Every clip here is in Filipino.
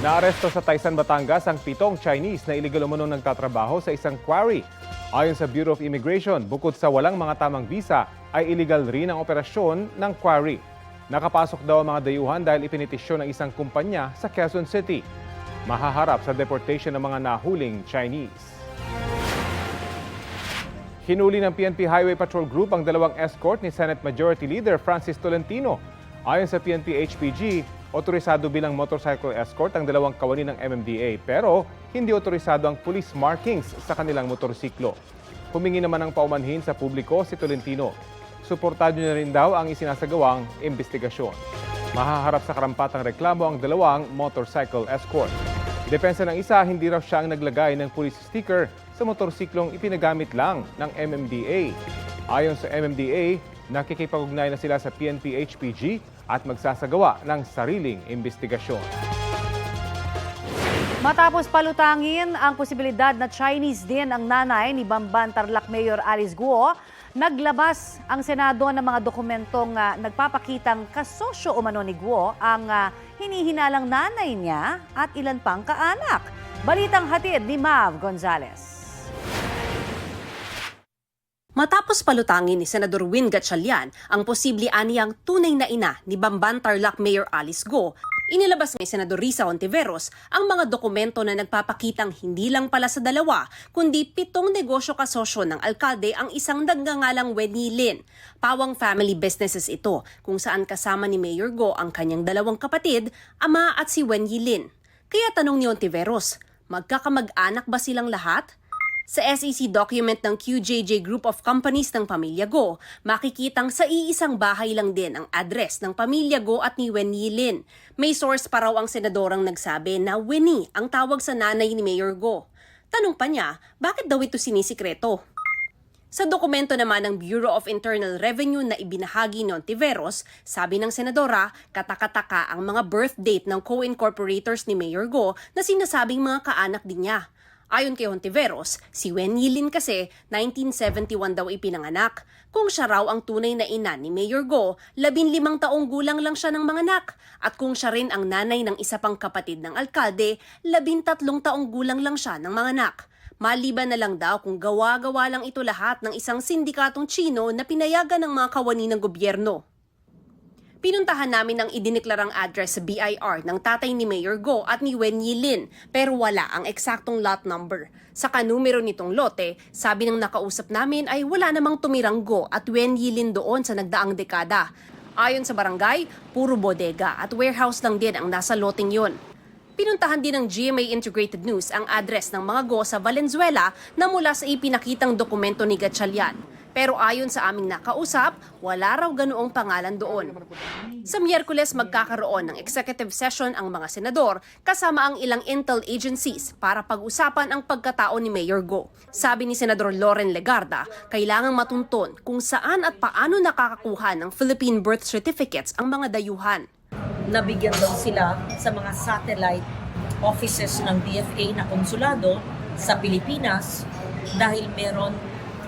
Naaresto sa Taysan, Batangas ang pitong Chinese na illegal umunong nagtatrabaho sa isang quarry. Ayon sa Bureau of Immigration, bukod sa walang mga tamang visa, ay illegal rin ang operasyon ng quarry. Nakapasok daw ang mga dayuhan dahil ipinitisyon ng isang kumpanya sa Quezon City. Mahaharap sa deportation ng mga nahuling Chinese. Hinuli ng PNP Highway Patrol Group ang dalawang escort ni Senate Majority Leader Francis Tolentino. Ayon sa PNP HPG, otorisado bilang motorcycle escort ang dalawang kawani ng MMDA pero hindi otorisado ang police markings sa kanilang motorsiklo. Humingi naman ng paumanhin sa publiko si Tolentino. Suportado niya rin daw ang isinasagawang investigasyon. Mahaharap sa karampatang reklamo ang dalawang motorcycle escort. Depensa ng isa, hindi raw siya ang naglagay ng police sticker sa motorsiklong ipinagamit lang ng MMDA. Ayon sa MMDA, nakikipag-ugnay na sila sa PNP HPG at magsasagawa ng sariling investigasyon. Matapos palutangin ang posibilidad na Chinese din ang nanay ni Bamban Tarlac Mayor Alice Guo, naglabas ang Senado ng mga dokumentong ah, nagpapakitang kasosyo umano ni Guo ang ah, hinihinalang nanay niya at ilan pang kaanak. Balitang hatid ni Mav Gonzalez. Matapos palutangin ni Senador Win Gatchalian ang posible aniyang tunay na ina ni Bamban Tarlac Mayor Alice Go, inilabas ni Senador Risa Ontiveros ang mga dokumento na nagpapakitang hindi lang pala sa dalawa, kundi pitong negosyo kasosyo ng alkalde ang isang nagngangalang Weni Lin. Pawang family businesses ito, kung saan kasama ni Mayor Go ang kanyang dalawang kapatid, ama at si Wen Yilin. Kaya tanong ni Ontiveros, magkakamag-anak ba silang lahat? Sa SEC document ng QJJ Group of Companies ng Pamilya Go, makikitang sa iisang bahay lang din ang address ng Pamilya Go at ni Wen Yilin. May source pa raw ang senadorang nagsabi na Winnie ang tawag sa nanay ni Mayor Go. Tanong pa niya, bakit daw ito sinisikreto? Sa dokumento naman ng Bureau of Internal Revenue na ibinahagi ni Ontiveros, sabi ng senadora, katakataka ang mga birth date ng co-incorporators ni Mayor Go na sinasabing mga kaanak din niya. Ayon kay Hontiveros, si Wen Yilin kasi 1971 daw ipinanganak. Kung siya raw ang tunay na ina ni Mayor Go, 15 taong gulang lang siya ng mga anak. At kung siya rin ang nanay ng isa pang kapatid ng alkalde, 13 taong gulang lang siya ng mga anak. Maliban na lang daw kung gawa-gawa lang ito lahat ng isang sindikatong Chino na pinayagan ng mga kawani ng gobyerno. Pinuntahan namin ang idineklarang address sa BIR ng tatay ni Mayor Go at ni Wen Yilin pero wala ang eksaktong lot number. Sa kanumero nitong lote, sabi ng nakausap namin ay wala namang tumirang Go at Wen Yilin doon sa nagdaang dekada. Ayon sa barangay, puro bodega at warehouse lang din ang nasa loting yon. Pinuntahan din ng GMA Integrated News ang address ng mga go sa Valenzuela na mula sa ipinakitang dokumento ni Gatchalian. Pero ayon sa aming nakausap, wala raw ganoong pangalan doon. Sa Miyerkules magkakaroon ng executive session ang mga senador kasama ang ilang intel agencies para pag-usapan ang pagkatao ni Mayor Go. Sabi ni Senador Loren Legarda, kailangang matunton kung saan at paano nakakakuha ng Philippine birth certificates ang mga dayuhan. nabigyan daw sila sa mga satellite offices ng DFA na konsulado sa Pilipinas dahil meron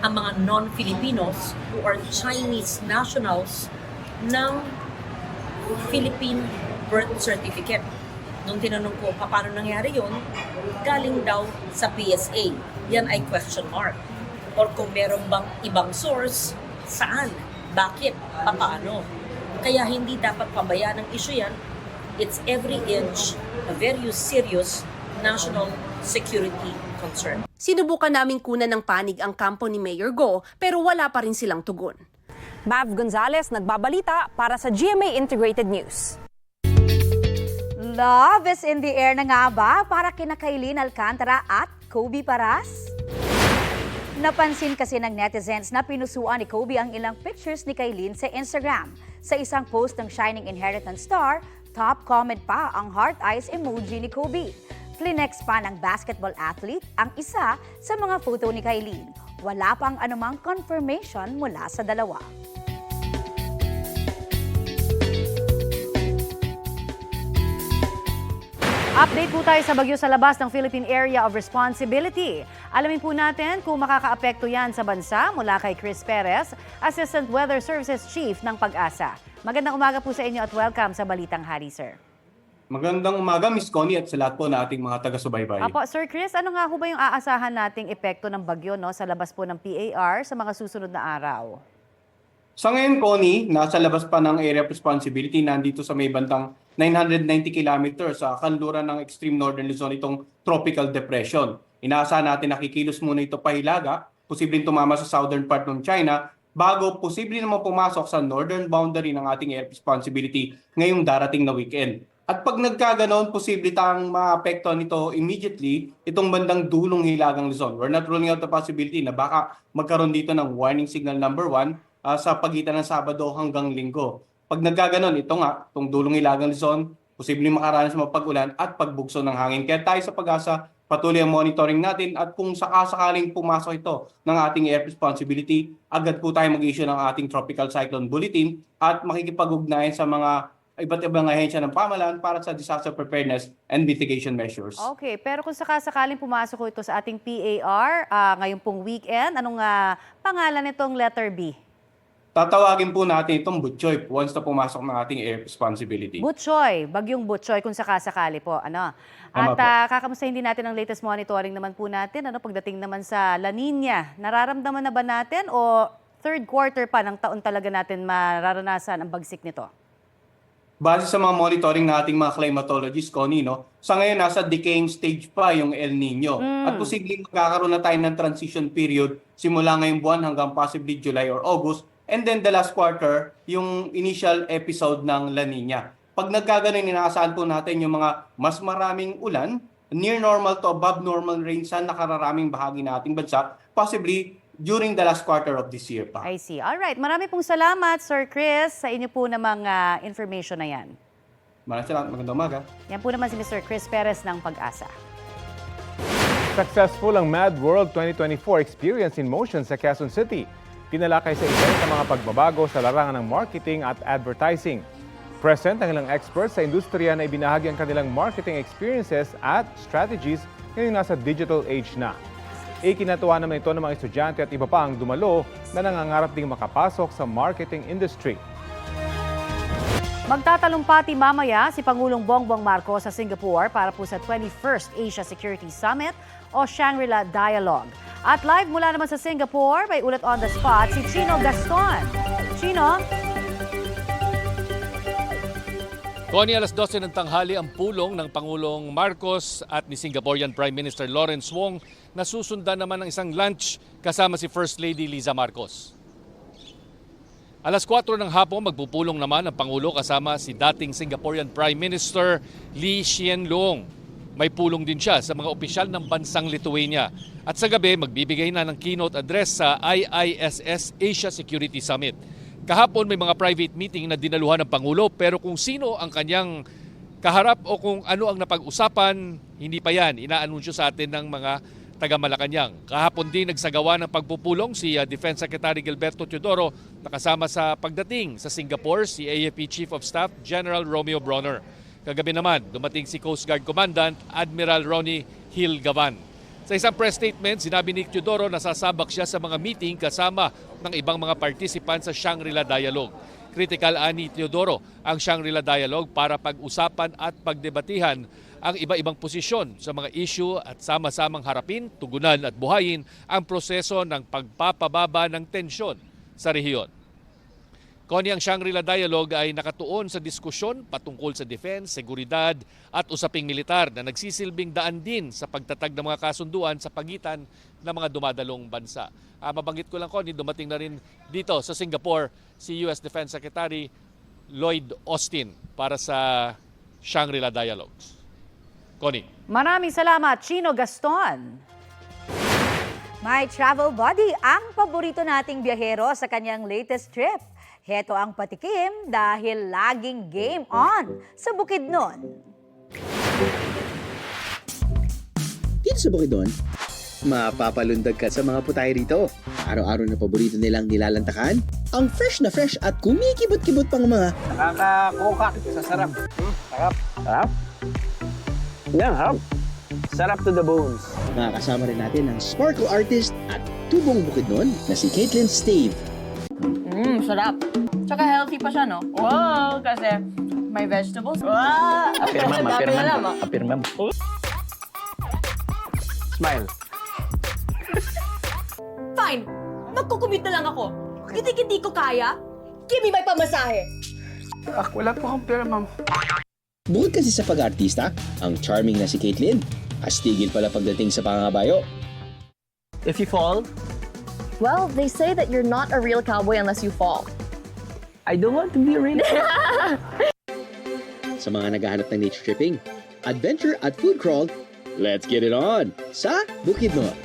ang mga non-Filipinos who are Chinese nationals ng Philippine birth certificate. Nung tinanong ko, paano nangyari yun? Galing daw sa PSA. Yan ay question mark. Or kung meron bang ibang source, saan? Bakit? Paano? Kaya hindi dapat pabayaan ng issue yan. It's every inch a very serious national security concern. Sinubukan naming kunan ng panig ang kampo ni Mayor Go pero wala pa rin silang tugon. Mav Gonzalez nagbabalita para sa GMA Integrated News. Love is in the air na nga ba para kina Kailin Alcantara at Kobe Paras? Napansin kasi ng netizens na pinusuan ni Kobe ang ilang pictures ni Kailin sa Instagram. Sa isang post ng Shining Inheritance Star, top comment pa ang heart eyes emoji ni Kobe. Flinex pa ng basketball athlete ang isa sa mga photo ni Kailin. Wala pang anumang confirmation mula sa dalawa. Update po tayo sa bagyo sa labas ng Philippine Area of Responsibility. Alamin po natin kung makakaapekto yan sa bansa mula kay Chris Perez, Assistant Weather Services Chief ng Pag-asa. Magandang umaga po sa inyo at welcome sa Balitang Hari, sir. Magandang umaga, Miss Connie, at sa lahat po na ating mga taga-subaybay. Apo, Sir Chris, ano nga ho ba yung aasahan nating epekto ng bagyo no, sa labas po ng PAR sa mga susunod na araw? Sa ngayon, Connie, nasa labas pa ng area of responsibility nandito sa may bandang 990 kilometers sa kanluran ng extreme northern Luzon itong tropical depression. Inaasahan natin nakikilos muna ito pahilaga, posibleng tumama sa southern part ng China bago posible naman pumasok sa northern boundary ng ating air responsibility ngayong darating na weekend. At pag nagkaganon, posible tang maapektuhan nito immediately itong bandang dulong hilagang Luzon. We're not ruling out the possibility na baka magkaroon dito ng warning signal number one ah, sa pagitan ng Sabado hanggang Linggo. Pag nagkaganon, ito nga, itong dulong hilagang Luzon, posibleng makaranas ng pag-ulan at pagbugso ng hangin. Kaya tayo sa pag-asa, patuloy ang monitoring natin at kung sakasakaling pumasok ito ng ating air responsibility, agad po tayo mag-issue ng ating tropical cyclone bulletin at makikipag-ugnayan sa mga iba't ibang ahensya ng pamahalaan para sa disaster preparedness and mitigation measures. Okay, pero kung sakasakaling pumasok ko ito sa ating PAR ah, ngayong pong weekend, anong ah, pangalan nitong letter B? Tatawagin po natin itong butchoy once na pumasok ng ating air responsibility. Butchoy, bagyong Butchoy kung sakasakali po. Ano? At uh, kakamustahin din natin ang latest monitoring naman po natin ano pagdating naman sa La Nina. Nararamdaman na ba natin o third quarter pa ng taon talaga natin mararanasan ang bagsik nito? Base sa mga monitoring nating mga climatologists, Connie, no, sa ngayon nasa decaying stage pa yung El Nino. At posibleng magkakaroon na tayo ng transition period simula ngayong buwan hanggang possibly July or August. And then the last quarter, yung initial episode ng La Nina. Pag nagkaganon, inaasahan po natin yung mga mas maraming ulan, near normal to above normal rain sa nakararaming bahagi ng ating bansa, possibly during the last quarter of this year pa. I see. All right. Marami pong salamat, Sir Chris, sa inyo po namang ah, information na yan. Maraming salamat. Magandang umaga. Yan po naman si Mr. Chris Perez ng Pag-asa. Successful ang Mad World 2024 Experience in Motion sa Quezon City. Tinalakay sa event ang mga pagbabago sa larangan ng marketing at advertising. Present ang ilang experts sa industriya na ibinahagi ang kanilang marketing experiences at strategies ngayong nasa digital age na. Ikinatuwa naman ito ng mga estudyante at iba pa ang dumalo na nangangarap ding makapasok sa marketing industry. Magtatalumpati mamaya si Pangulong Bongbong Marcos sa Singapore para po sa 21st Asia Security Summit o Shangri-La Dialogue. At live mula naman sa Singapore, may ulat on the spot si Chino Gaston. Chino, Connie, alas 12 ng tanghali ang pulong ng Pangulong Marcos at ni Singaporean Prime Minister Lawrence Wong na susundan naman ng isang lunch kasama si First Lady Liza Marcos. Alas 4 ng hapon magpupulong naman ang Pangulo kasama si dating Singaporean Prime Minister Lee Hsien Loong. May pulong din siya sa mga opisyal ng bansang Lithuania. At sa gabi, magbibigay na ng keynote address sa IISS Asia Security Summit. Kahapon may mga private meeting na dinaluhan ng Pangulo pero kung sino ang kanyang kaharap o kung ano ang napag-usapan, hindi pa yan. Inaanunsyo sa atin ng mga taga Malacanang. Kahapon din nagsagawa ng pagpupulong si uh, Defense Secretary Gilberto Teodoro nakasama sa pagdating sa Singapore si AFP Chief of Staff General Romeo Bronner. Kagabi naman, dumating si Coast Guard Commandant Admiral Ronnie Hill Gavan. Sa isang press statement, sinabi ni Teodoro na sasabak siya sa mga meeting kasama ng ibang mga participants sa Shangri-La Dialogue. Critical ani Teodoro ang Shangri-La Dialogue para pag-usapan at pagdebatihan ang iba-ibang posisyon sa mga issue at sama-samang harapin, tugunan at buhayin ang proseso ng pagpapababa ng tensyon sa rehiyon. Koni ang Shangri-La Dialogue ay nakatuon sa diskusyon patungkol sa defense, seguridad at usaping militar na nagsisilbing daan din sa pagtatag ng mga kasunduan sa pagitan ng mga dumadalong bansa. Ah, mabanggit ko lang, Connie, dumating na rin dito sa Singapore si US Defense Secretary Lloyd Austin para sa Shangri-La Dialogues. Connie. maraming salamat, Chino Gaston. My travel buddy ang paborito nating biyahero sa kanyang latest trip. Heto ang patikim dahil laging game on sa Bukidnon. Dito sa Bukidnon, mapapalundag ka sa mga putay rito. Araw-araw na paborito nilang nilalantakan, ang fresh na fresh at kumikibot-kibot pang mga Nakakakuka sa sarap. Hmm, sarap. Sarap? Yan, harap. Sarap to the bones. Makakasama rin natin ang sparkle artist at tubong Bukidnon na si Caitlin Stave. Mmm, sarap. Tsaka healthy pa siya, no? Wow, kasi My vegetables? Wow! Apirmam, apirmam. ah. Apirmam. Smile. Fine, magkukumit na lang ako. Hindi-hindi ko kaya. Give me my pamasahe. Ak, wala po akong pera, ma'am. Bukod kasi sa pag-artista, ang charming na si Caitlyn, astigil pala pagdating sa pangangabayo. If you fall, Well, they say that you're not a real cowboy unless you fall. I don't want to be real. Sa mga naghahanap ng nature tripping, adventure at food crawl, let's get it on sa Bukidnon.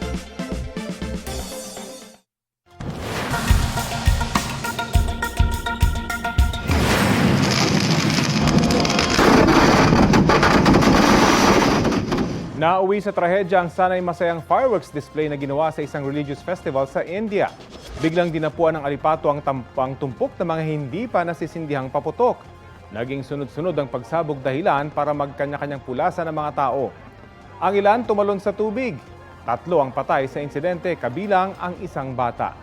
Nauwi sa trahedya ang sanay masayang fireworks display na ginawa sa isang religious festival sa India. Biglang dinapuan ng alipato ang tampang tumpok ng mga hindi pa nasisindihang paputok. Naging sunod-sunod ang pagsabog dahilan para magkanya-kanyang pulasan ng mga tao. Ang ilan tumalon sa tubig. Tatlo ang patay sa insidente kabilang ang isang bata.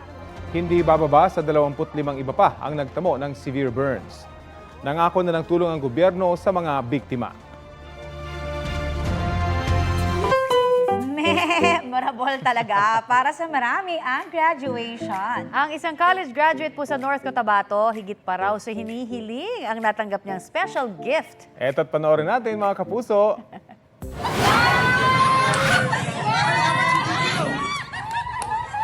Hindi bababa sa 25 iba pa ang nagtamo ng severe burns. Nangako na ng tulong ang gobyerno sa mga biktima. Memorable talaga para sa marami ang graduation. Ang isang college graduate po sa North Cotabato, higit pa raw sa hinihiling ang natanggap niyang special gift. Eto't panoorin natin mga kapuso.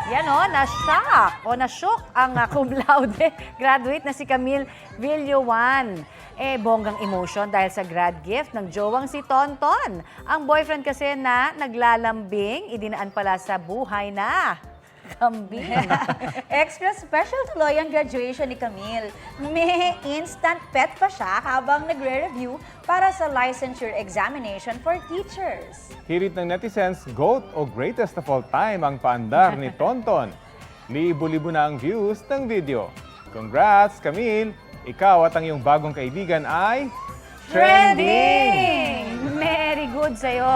Yan o, na-shock o na-shock ang uh, cum laude graduate na si Camille Villawan. Eh, bonggang emotion dahil sa grad gift ng jowang si Tonton. Ang boyfriend kasi na naglalambing, idinaan pala sa buhay na. Kambing. Extra special tuloy ang graduation ni Camille. May instant pet pa siya habang nagre-review para sa licensure examination for teachers. Hirit ng netizens, GOAT o greatest of all time ang paandar ni Tonton. Libo-libo na ang views ng video. Congrats, Camille! Ikaw at ang iyong bagong kaibigan ay... Trending! Good sa'yo.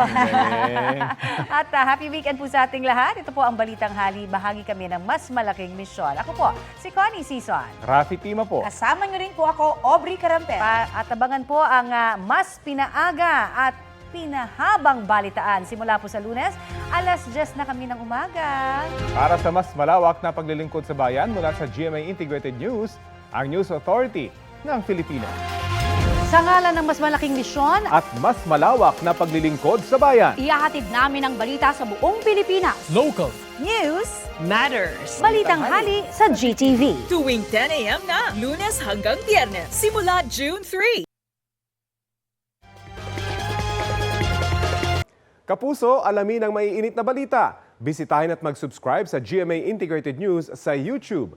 At uh, happy weekend po sa ating lahat. Ito po ang Balitang Hali. Bahagi kami ng mas malaking misyon. Ako po, si Connie Sison. Rafi Tima po. Kasama niyo rin po ako, Aubrey Carampel. Pa- at abangan po ang ah, mas pinaaga at pinahabang balitaan simula po sa lunes, alas 10 na kami ng umaga. Para sa mas malawak na paglilingkod sa bayan mula sa GMA Integrated News, ang News Authority ng Filipino. Sa ngalan ng mas malaking misyon, At mas malawak na paglilingkod sa bayan. Ihahatid namin ang balita sa buong Pilipinas. Local. News, Matters. Balitang Hali sa GTV. Tuwing 10 a.m. na, lunes hanggang biyernes, simula June 3. Kapuso, alamin ang maiinit na balita. Bisitahin at mag-subscribe sa GMA Integrated News sa YouTube.